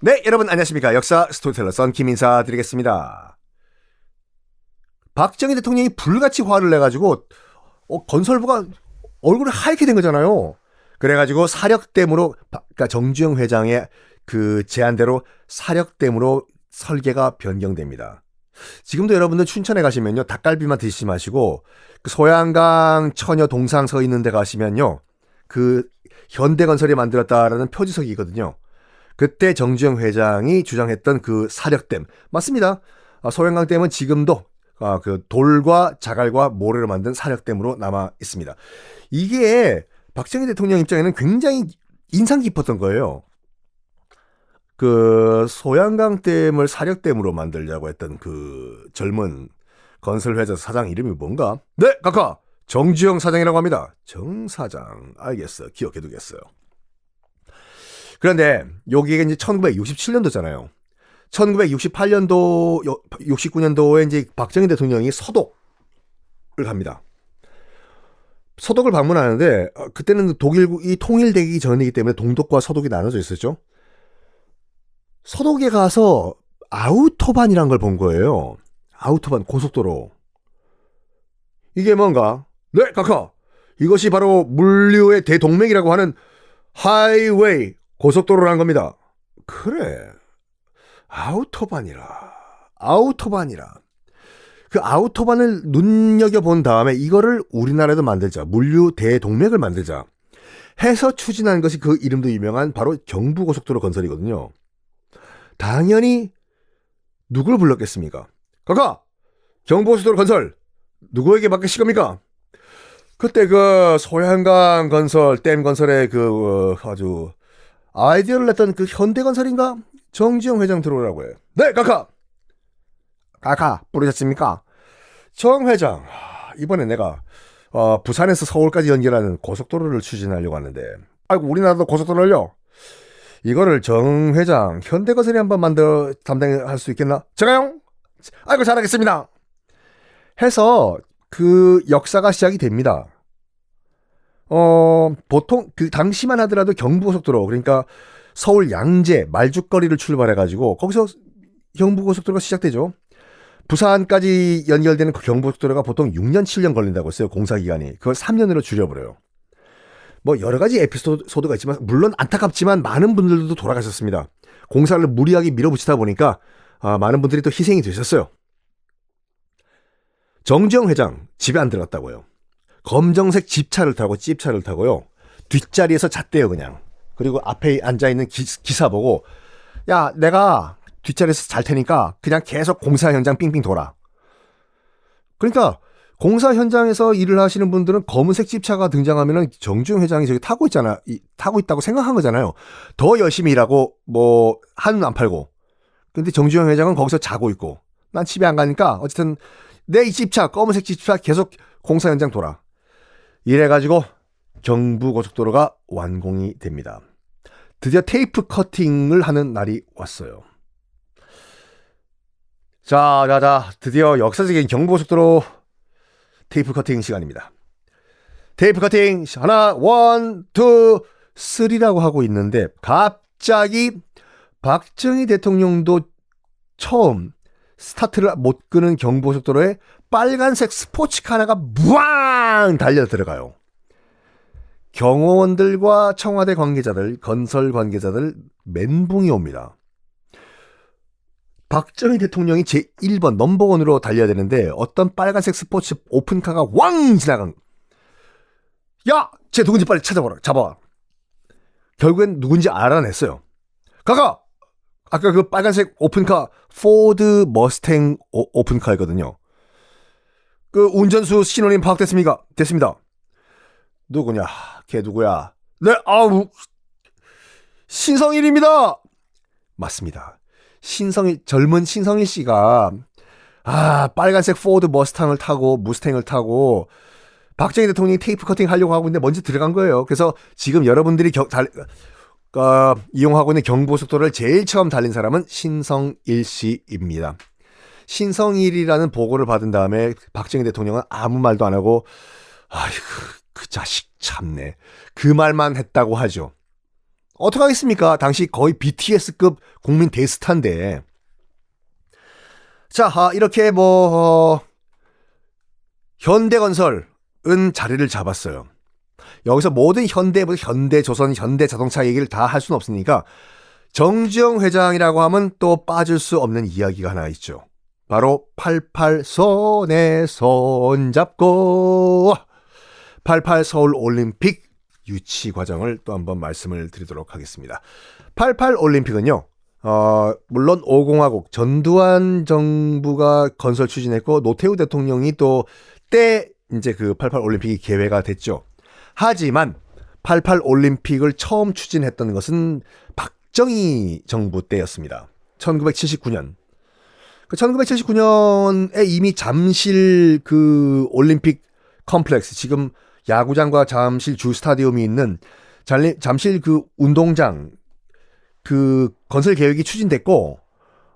네, 여러분 안녕하십니까. 역사 스토리텔러 썬킴 인사드리겠습니다. 박정희 대통령이 불같이 화를 내가지고 어, 건설부가 얼굴이 하얗게 된 거잖아요. 그래가지고 사력댐으로 바- 그러니까 정주영 회장의 그 제안대로 사력댐으로 설계가 변경됩니다. 지금도 여러분들 춘천에 가시면요 닭갈비만 드시지 마시고 그 소양강 처녀 동상 서 있는 데 가시면요 그 현대건설이 만들었다라는 표지석이거든요. 그때 정주영 회장이 주장했던 그 사력댐 맞습니다. 아, 소양강 댐은 지금도 아, 그 돌과 자갈과 모래로 만든 사력댐으로 남아 있습니다. 이게 박정희 대통령 입장에는 굉장히 인상 깊었던 거예요. 그 소양강 댐을 사력댐으로 만들자고 했던 그 젊은 건설회사 사장 이름이 뭔가? 네, 카카 정주영 사장이라고 합니다. 정 사장 알겠어, 기억해두겠어요. 그런데 여기가 이제 1967년도잖아요. 1968년도, 69년도에 이제 박정희 대통령이 서독을 갑니다. 서독을 방문하는데 어, 그때는 독일이 통일되기 전이기 때문에 동독과 서독이 나눠져 있었죠. 서독에 가서 아우토반이란 걸 본 거예요. 아우토반 고속도로. 이게 뭔가? 네, 카카. 이것이 바로 물류의 대동맥이라고 하는 하이웨이 고속도로라는 겁니다. 그래. 아우토반이라. 아우토반이라. 그 아우토반을 눈여겨본 다음에 이거를 우리나라에도 만들자. 물류 대동맥을 만들자. 해서 추진한 것이 그 이름도 유명한 바로 경부고속도로 건설이거든요. 당연히 누굴 불렀겠습니까? 가가! 경부고속도로 건설! 누구에게 맡기실 겁니까? 그때 그 소양강 건설, 댐 건설의 그 어, 아주 아이디어를 냈던 그 현대건설인가? 정지영 회장 들어오라고 해요. 네, 카카! 카카, 부르셨습니까? 정 회장, 하, 이번에 내가 어, 부산에서 서울까지 연결하는 고속도로를 추진하려고 하는데, 아이고, 우리나라도 고속도로를요? 이거를 정 회장, 현대건설이 한번 만들어 담당할 수 있겠나? 제가요? 아이고, 잘하겠습니다! 해서 그 역사가 시작이 됩니다. 어, 보통 그 당시만 하더라도 경부고속도로, 그러니까 서울 양재, 말죽거리를 출발해 가지고 거기서 경부고속도로가 시작되죠. 부산까지 연결되는 그 경부고속도로가 보통 6년, 7년 걸린다고 했어요. 공사 기간이. 그걸 3년으로 줄여버려요. 뭐 여러 가지 에피소드가 있지만 물론 안타깝지만 많은 분들도 돌아가셨습니다. 공사를 무리하게 밀어붙이다 보니까 아, 많은 분들이 또 희생이 되셨어요. 정지영 회장 집에 안 들어갔다고요. 검정색 집차를 타고 찝차를 타고요. 뒷자리에서 잤대요 그냥. 그리고 앞에 앉아 있는 기사 보고 야 내가 뒷자리에서 잘 테니까 그냥 계속 공사 현장 삥삥 돌아. 그러니까 공사 현장에서 일을 하시는 분들은 검은색 집차가 등장하면은 정주영 회장이 저기 타고 있잖아, 이, 타고 있다고 생각한 거잖아요. 더 열심히 일하고 뭐 한눈 안 팔고. 근데 정주영 회장은 거기서 자고 있고, 난 집에 안 가니까 어쨌든 내 이 집차 검은색 집차 계속 공사 현장 돌아. 이래가지고 경부고속도로가 완공이 됩니다. 드디어 테이프 커팅을 하는 날이 왔어요. 자, 자, 자, 드디어 역사적인 경부고속도로 테이프 커팅 시간입니다. 테이프 커팅 하나, 원, 투, 쓰리라고 하고 있는데 갑자기 박정희 대통령도 처음 스타트를 못 끄는 경부고속도로에 빨간색 스포츠카 가 무앙 달려 들어가요. 경호원들과 청와대 관계자들, 건설 관계자들 멘붕이 옵니다. 박정희 대통령이 제1번 넘버원으로 달려야 되는데 어떤 빨간색 스포츠 오픈카가 왕 지나간 야! 쟤 누군지 빨리 찾아보라. 잡아. 결국엔 누군지 알아냈어요. 가가! 아까 그 빨간색 오픈카 포드 머스탱 오, 오픈카이거든요. 그 운전수 신원님 파악됐습니까? 됐습니다. 누구냐? 걔 누구야? 네, 아우 신성일입니다. 맞습니다. 신성일 젊은 신성일 씨가 아 빨간색 포드 머스탕을 타고 무스탱을 타고 박정희 대통령이 테이프 커팅 하려고 하고 있는데 먼저 들어간 거예요. 그래서 지금 여러분들이 겨, 달, 어, 이용하고 있는 경부고속도로를 제일 처음 달린 사람은 신성일 씨입니다. 신성일이라는 보고를 받은 다음에 박정희 대통령은 아무 말도 안 하고 아이고 그 자식 참네 그 말만 했다고 하죠. 어떡하겠습니까? 당시 거의 BTS급 국민 대스타인데. 자, 아, 이렇게 뭐, 어, 현대건설은 자리를 잡았어요. 여기서 모든 현대, 뭐 현대, 조선, 현대 자동차 얘기를 다 할 수는 없으니까 정지영 회장이라고 하면 또 빠질 수 없는 이야기가 하나 있죠. 바로 88 손에 손 잡고 88 서울 올림픽 유치 과정을 또 한번 말씀을 드리도록 하겠습니다. 88 올림픽은요. 어, 물론 5공화국 전두환 정부가 건설 추진했고 노태우 대통령이 또 때 이제 그 88 올림픽이 개회가 됐죠. 하지만 88 올림픽을 처음 추진했던 것은 박정희 정부 때였습니다. 1979년. 그 1979년에 이미 잠실 그 올림픽 컴플렉스 지금 야구장과 잠실 주 스타디움이 있는 잠실 그 운동장 그 건설 계획이 추진됐고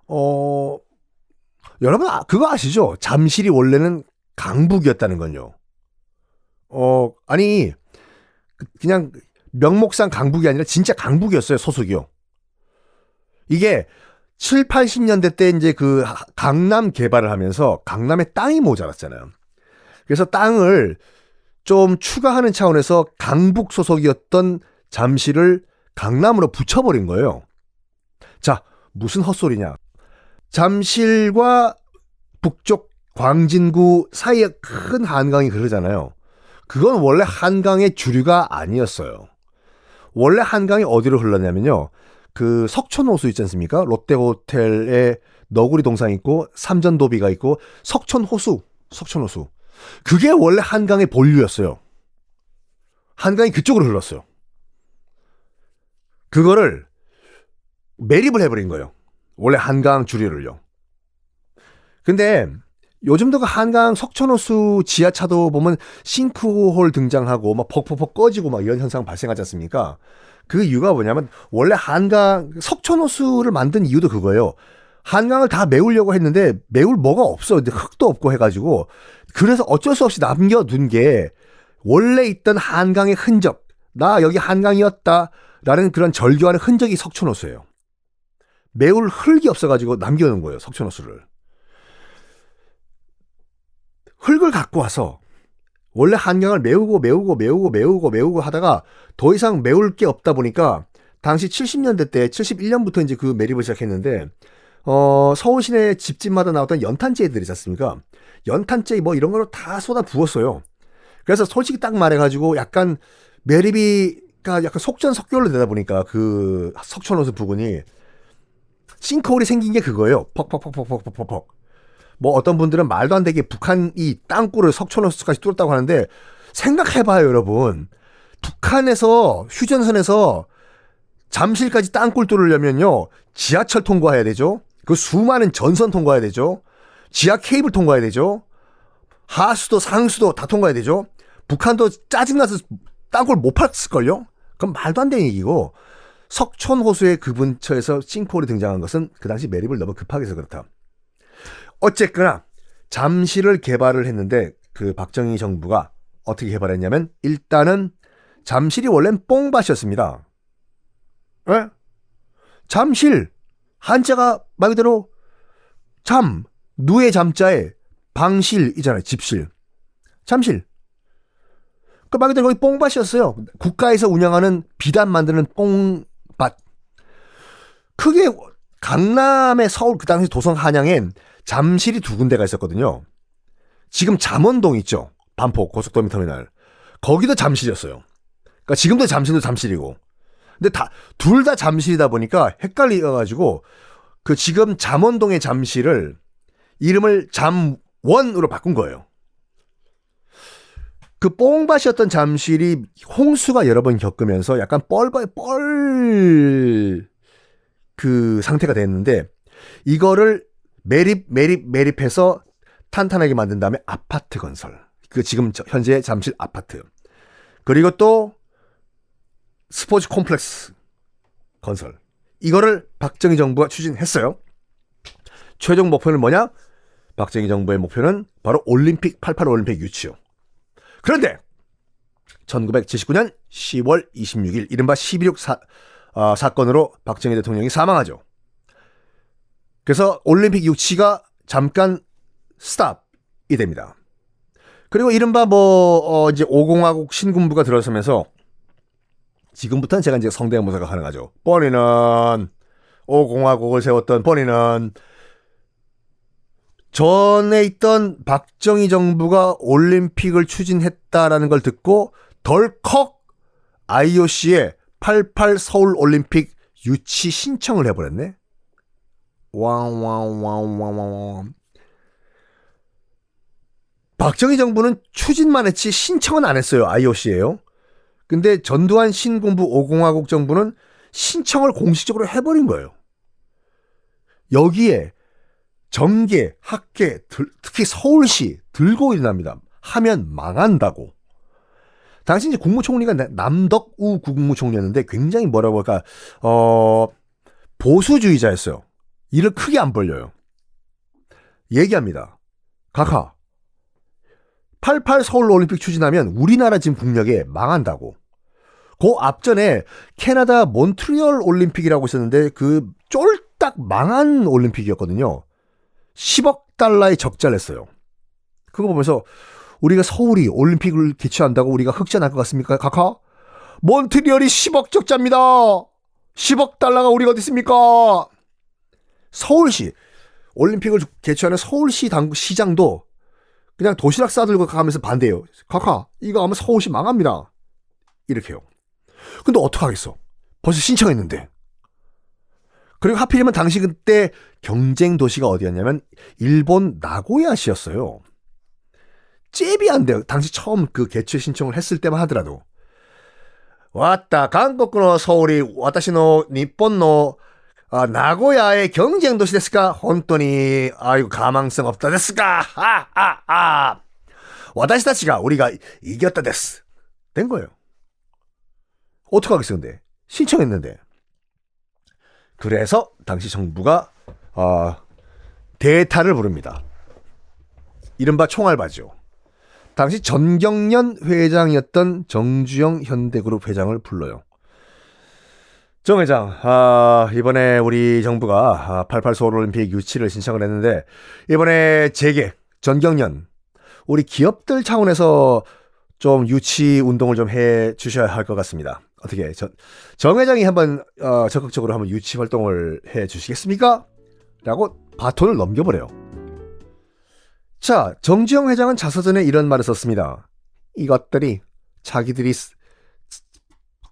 어 여러분 아- 그거 아시죠? 잠실이 원래는 강북이었다는 건요. 어 아니 그- 그냥 명목상 강북이 아니라 진짜 강북이었어요 소속이요. 이게 7, 80년대 때 이제 그 하- 강남 개발을 하면서 강남에 땅이 모자랐잖아요. 그래서 땅을 좀 추가하는 차원에서 강북 소속이었던 잠실을 강남으로 붙여버린 거예요. 자, 무슨 헛소리냐. 잠실과 북쪽 광진구 사이에 큰 한강이 흐르잖아요. 그건 원래 한강의 주류가 아니었어요. 원래 한강이 어디로 흘렀냐면요. 그 석촌호수 있지 않습니까? 롯데호텔에 너구리 동상 있고 삼전도비가 있고 석촌호수, 석촌호수. 그게 원래 한강의 본류였어요. 한강이 그쪽으로 흘렀어요. 그거를 매립을 해버린 거예요. 원래 한강 주류를요. 근데 요즘도 그 한강 석촌호수 지하차도 보면 싱크홀 등장하고 막 퍽퍽퍽 꺼지고 막 이런 현상 발생하지 않습니까? 그 이유가 뭐냐면 원래 한강 석촌호수를 만든 이유도 그거예요. 한강을 다 메우려고 했는데 메울 뭐가 없어. 흙도 없고 해가지고 그래서 어쩔 수 없이 남겨둔 게 원래 있던 한강의 흔적. 나 여기 한강이었다 라는 그런 절교하는 흔적이 석촌호수예요. 메울 흙이 없어가지고 남겨놓은 거예요. 석촌호수를. 흙을 갖고 와서 원래 한강을 메우고 메우고 메우고 메우고 메우고 하다가 더 이상 메울 게 없다 보니까 당시 70년대 때 71년부터 이제 그 매립을 시작했는데 어 서울 시내 집집마다 나왔던 연탄재들 있지 않습니까? 연탄재 뭐 이런 걸로 다 쏟아 부었어요. 그래서 솔직히 딱 말해가지고 약간 매립이가 약간 속전속결로 되다 보니까 그 석촌호수 부근이 싱크홀이 생긴 게 그거예요. 퍽퍽퍽퍽퍽퍽퍽. 뭐 어떤 분들은 말도 안 되게 북한이 땅굴을 석촌호수까지 뚫었다고 하는데 생각해봐요, 여러분. 북한에서 휴전선에서 잠실까지 땅굴 뚫으려면요 지하철 통과해야 되죠. 그 수많은 전선 통과해야 되죠. 지하 케이블 통과해야 되죠. 하수도 상수도 다 통과해야 되죠. 북한도 짜증나서 땅굴 못 팠을걸요? 그럼 말도 안 되는 얘기고 석촌호수의 그 근처에서 싱크홀이 등장한 것은 그 당시 매립을 너무 급하게 해서 그렇다. 어쨌거나 잠실을 개발을 했는데 그 박정희 정부가 어떻게 개발했냐면 일단은 잠실이 원래는 뽕밭이었습니다. 예? 잠실 한자가 말 그대로 잠 누의 잠자에 방실이잖아요. 집실. 잠실. 그 말 그대로 거기 뽕밭이었어요. 국가에서 운영하는 비단 만드는 뽕밭. 크게 강남의 서울 그 당시 도성 한양엔 잠실이 두 군데가 있었거든요. 지금 잠원동 있죠. 반포 고속도로 터미널. 거기도 잠실이었어요. 그러니까 지금도 잠실도 잠실이고. 근데 다 둘 다 잠실이다 보니까 헷갈려 가지고 그 지금 잠원동의 잠실을 이름을 잠원으로 바꾼 거예요. 그 뽕밭이었던 잠실이 홍수가 여러 번 겪으면서 약간 뻘뻘 뻘 그 상태가 됐는데 이거를 매립 매립 매립해서 탄탄하게 만든 다음에 아파트 건설. 그 지금 저- 현재 잠실 아파트. 그리고 또 스포츠 콤플렉스 건설. 이거를 박정희 정부가 추진했어요. 최종 목표는 뭐냐? 박정희 정부의 목표는 바로 올림픽 88 올림픽 유치요. 그런데 1979년 10월 26일 이른바 12.6 사, 아, 사건으로 박정희 대통령이 사망하죠. 그래서 올림픽 유치가 잠깐 스탑이 됩니다. 그리고 이른바 뭐 어, 이제 오공화국 신군부가 들어서면서 지금부터는 제가 이제 성대모사가 가능하죠. 뻔히는 오공화국을 세웠던 뻔히는 전에 있던 박정희 정부가 올림픽을 추진했다라는 걸 듣고 덜컥 IOC에 88 서울 올림픽 유치 신청을 해버렸네. 왕왕왕왕왕왕. 박정희 정부는 추진만 했지 신청은 안 했어요. IOC에요. 근데 전두환 신군부 오공화국 정부는 신청을 공식적으로 해버린 거예요. 여기에 정계, 학계, 들- 특히 서울시 들고 일어납니다. 하면 망한다고. 당시 이제 국무총리가 나- 남덕우 국무총리였는데 굉장히 뭐라고 할까, 어, 보수주의자였어요. 일을 크게 안 벌려요. 얘기합니다. 각하. 88 서울 올림픽 추진하면 우리나라 지금 국력에 망한다고. 그 앞전에 캐나다 몬트리올 올림픽이라고 있었는데 그 쫄딱 망한 올림픽이었거든요. 10억 달러의 적자를 냈어요. 그거 보면서 우리가 서울이 올림픽을 개최한다고 우리가 흑자 날 것 같습니까? 각하? 몬트리올이 10억 적자입니다. 10억 달러가 우리가 어디 있습니까? 서울시 올림픽을 개최하는 서울시 당 시장도 그냥 도시락 싸들고 가면서 반대해요. 각하, 이거 하면 서울시 망합니다. 이렇게요. 근데 어떡하겠어? 벌써 신청했는데. 그리고 하필이면 당시 그때 경쟁 도시가 어디였냐면 일본 나고야시였어요. 잽이 안 돼요. 당시 처음 그 개최 신청을 했을 때만 하더라도. 왔다 한국의 서울이 와타시노 일 본의 아, 된 거예요. 어떡하겠어 근데 신청했는데 그래서 당시 정부가 어, 대타를 부릅니다. 이른바 총알바죠. 당시 전경련 회장이었던 정주영 현대그룹 회장을 불러요. 정 회장, 아, 이번에 우리 정부가 88 서울올림픽 유치를 신청을 했는데 이번에 재계 전경련 우리 기업들 차원에서 좀 유치 운동을 좀 해 주셔야 할 것 같습니다. 어떻게 정, 정 회장이 한번 어, 적극적으로 한번 유치 활동을 해 주시겠습니까? 라고 바톤을 넘겨버려요. 자, 정지영 회장은 자서전에 이런 말을 썼습니다. 이것들이 자기들이 쓰-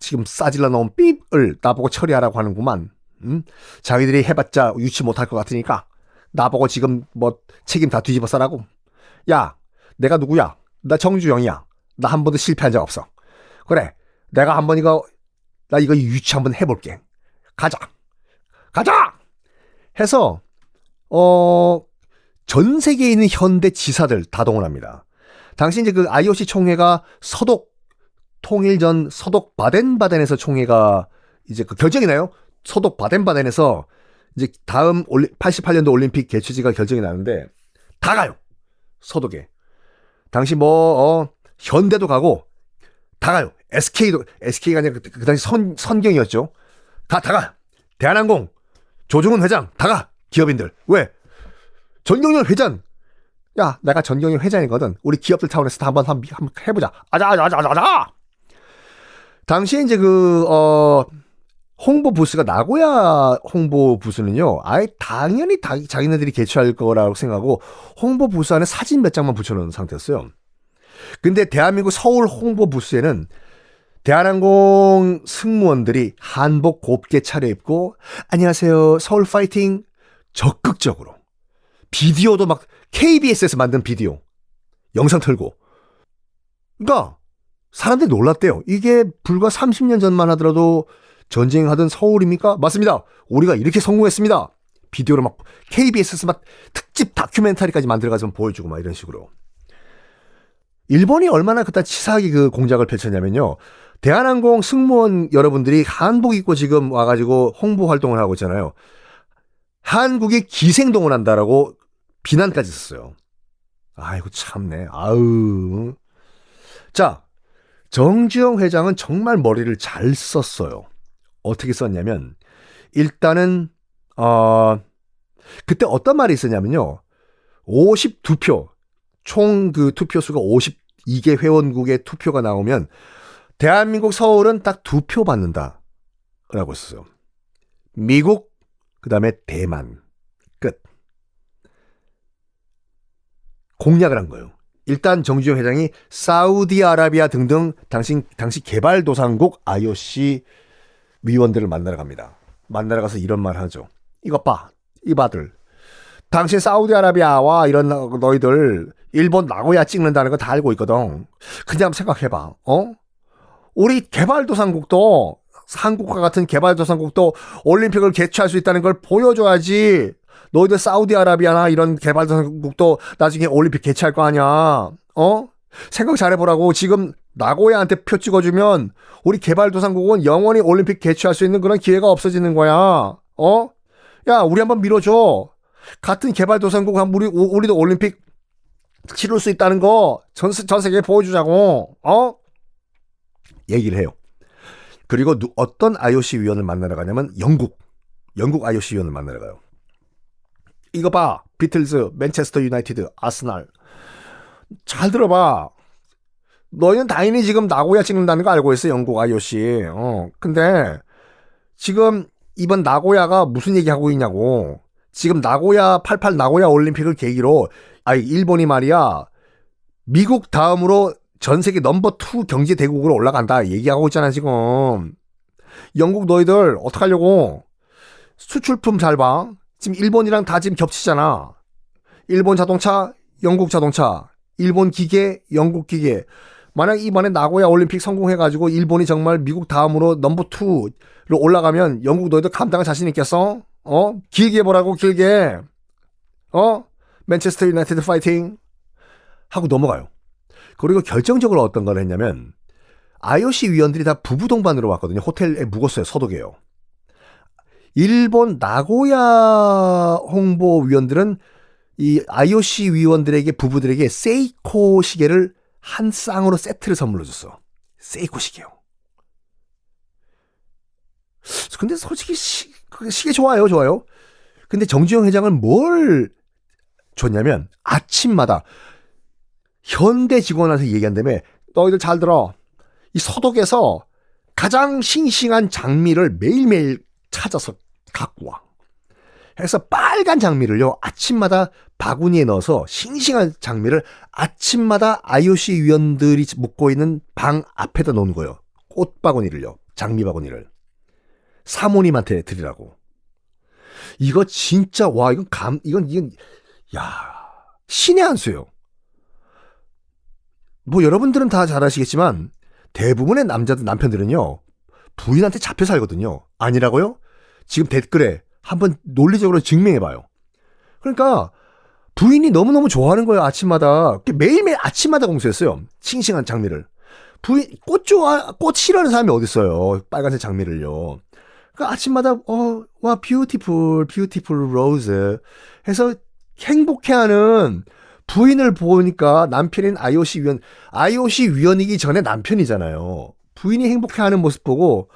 지금 싸질러 놓은 삐을 나보고 처리하라고 하는구만. 음? 자기들이 해봤자 유치 못할 것 같으니까 나보고 지금 뭐 책임 다 뒤집어 써라고. 야, 내가 누구야? 나 정주영이야. 나 한 번도 실패한 적 없어. 그래, 내가 한 번 이거 나 이거 유치 한번 해볼게. 가자, 가자. 해서 어. 전 세계에 있는 현대 지사들 다 동원합니다. 당시 이제 그 IOC 총회가 서독 통일 전 서독 바덴바덴에서 총회가 이제 그 결정이 나요. 서독 바덴바덴에서 이제 다음 올리, 88년도 올림픽 개최지가 결정이 나는데 다 가요. 서독에. 당시 뭐 어, 현대도 가고 다 가요. SK도 SK가 아니라 그, 그 당시 선 선경이었죠. 다 다 가. 대한항공 조중훈 회장 다 가. 기업인들 왜? 전경련 회장. 야, 내가 전경련 회장이거든. 우리 기업들 차원에서 다 한번 한번 한번 해보자. 아자, 아자, 아자, 아자, 아자. 당시에 이제 그, 어, 홍보 부스가 나고야 홍보 부스는요, 아예 당연히 다, 자기네들이 개최할 거라고 생각하고 홍보 부스 안에 사진 몇 장만 붙여놓은 상태였어요. 근데 대한민국 서울 홍보 부스에는 대한항공 승무원들이 한복 곱게 차려입고 안녕하세요 서울 파이팅 적극적으로 비디오도 막 KBS에서 만든 비디오 영상 틀고 그러니까 사람들이 놀랐대요 이게 불과 30년 전만 하더라도 전쟁하던 서울입니까? 맞습니다 우리가 이렇게 성공했습니다 비디오로 막 KBS에서 막 특집 다큐멘터리까지 만들어가지고 보여주고 막 이런 식으로 일본이 얼마나 그때 치사하게 그 공작을 펼쳤냐면요 대한항공 승무원 여러분들이 한복 입고 지금 와가지고 홍보 활동을 하고 있잖아요 한국이 기생동을 한다라고 비난까지 썼어요. 아이고 참네. 아우. 자, 정주영 회장은 정말 머리를 잘 썼어요. 어떻게 썼냐면 일단은 어 그때 어떤 말이 있었냐면요. 52표 총 그 투표 수가 52개 회원국의 투표가 나오면 대한민국 서울은 딱 두 표 받는다라고 했어요. 미국 그다음에 대만 끝. 공약을 한 거예요. 일단 정주영 회장이 사우디아라비아 등등 당시 당시 개발도상국 IOC 위원들을 만나러 갑니다. 만나러 가서 이런 말 하죠. 이것 봐, 이바들. 당신 사우디아라비아와 이런 너희들 일본 나고야 찍는다는 거 다 알고 있거든. 그냥 생각해봐. 어? 우리 개발도상국도 한국과 같은 개발도상국도 올림픽을 개최할 수 있다는 걸 보여줘야지. 너희들 사우디아라비아나 이런 개발도상국도 나중에 올림픽 개최할 거 아니야. 어? 생각 잘해보라고. 지금 나고야한테 표 찍어주면 우리 개발도상국은 영원히 올림픽 개최할 수 있는 그런 기회가 없어지는 거야. 어? 야, 우리 한번 밀어줘. 같은 개발도상국 한 우리 우리도 올림픽 치를 수 있다는 거 전 전 세계에 보여주자고. 어? 얘기를 해요. 그리고 누, 어떤 IOC 위원을 만나러 가냐면 영국, 영국 IOC 위원을 만나러 가요. 이거 봐, 비틀즈, 맨체스터 유나이티드, 아스날. 잘 들어봐. 너희는 당연히 지금 나고야 찍는다는 거 알고 있어, 영국 IOC. 어, 근데 지금 이번 나고야가 무슨 얘기하고 있냐고. 지금 나고야 88 나고야 올림픽을 계기로 아니 일본이 말이야 미국 다음으로 전 세계 넘버 2 경제 대국으로 올라간다 얘기하고 있잖아 지금 영국 너희들 어떡하려고 수출품 잘 봐 지금 일본이랑 다 지금 겹치잖아 일본 자동차 영국 자동차 일본 기계 영국 기계 만약 이번에 나고야 올림픽 성공해가지고 일본이 정말 미국 다음으로 넘버 2로 올라가면 영국 너희들 감당할 자신 있겠어? 어? 길게 보라고 길게 어? 맨체스터 유나이티드 파이팅 하고 넘어가요. 그리고 결정적으로 어떤 걸 했냐면 IOC 위원들이 다 부부 동반으로 왔거든요. 호텔에 묵었어요. 서독에요. 일본 나고야 홍보 위원들은 이 IOC 위원들에게 부부들에게 세이코 시계를 한 쌍으로 세트를 선물로 줬어. 세이코 시계요. 근데 솔직히 시, 그 시계 좋아요, 좋아요. 근데 정주영 회장은 뭘 줬냐면 아침마다 현대 직원한테 얘기한다며 너희들 잘 들어. 이 서독에서 가장 싱싱한 장미를 매일매일 찾아서 갖고 와. 해서 빨간 장미를요, 아침마다 바구니에 넣어서 싱싱한 장미를 아침마다 IOC 위원들이 묵고 있는 방 앞에다 놓는 거예요. 꽃 바구니를요, 장미 바구니를. 사모님한테 드리라고. 이거 진짜, 와, 이건 감, 이건, 이건, 야 신의 한 수예요. 뭐 여러분들은 다 잘 아시겠지만 대부분의 남자들 남편들은요 부인한테 잡혀 살거든요. 아니라고요? 지금 댓글에 한번 논리적으로 증명해봐요. 그러니까 부인이 너무너무 좋아하는 거예요. 아침마다 매일매일 아침마다 공수했어요. 싱싱한 장미를. 부인 꽃 좋아 꽃 싫어하는 사람이 어디 있어요? 빨간색 장미를요. 그러니까 아침마다 어와 뷰티풀 뷰티풀 로즈 해서 행복해하는 부인을 보니까 남편인 IOC 위원, IOC 위원이기 전에 남편이잖아요. 부인이 행복해하는 모습 보고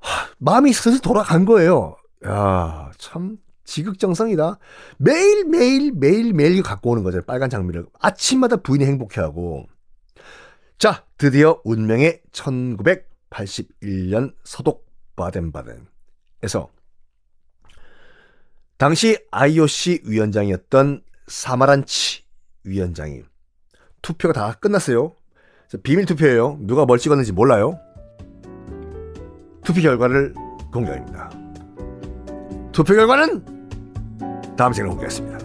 하, 마음이 슬슬 돌아간 거예요. 야, 참 지극정성이다. 매일 매일 매일 매일 갖고 오는 거죠. 빨간 장미를 아침마다 부인이 행복해하고. 자, 드디어 운명의 1981년 서독 바덴바덴에서 당시 IOC 위원장이었던 사마란치 위원장이 투표가 다 끝났어요. 비밀 투표예요. 누가 뭘 찍었는지 몰라요. 투표 결과를 공개합니다. 투표 결과는 다음 시간에 공개하겠습니다.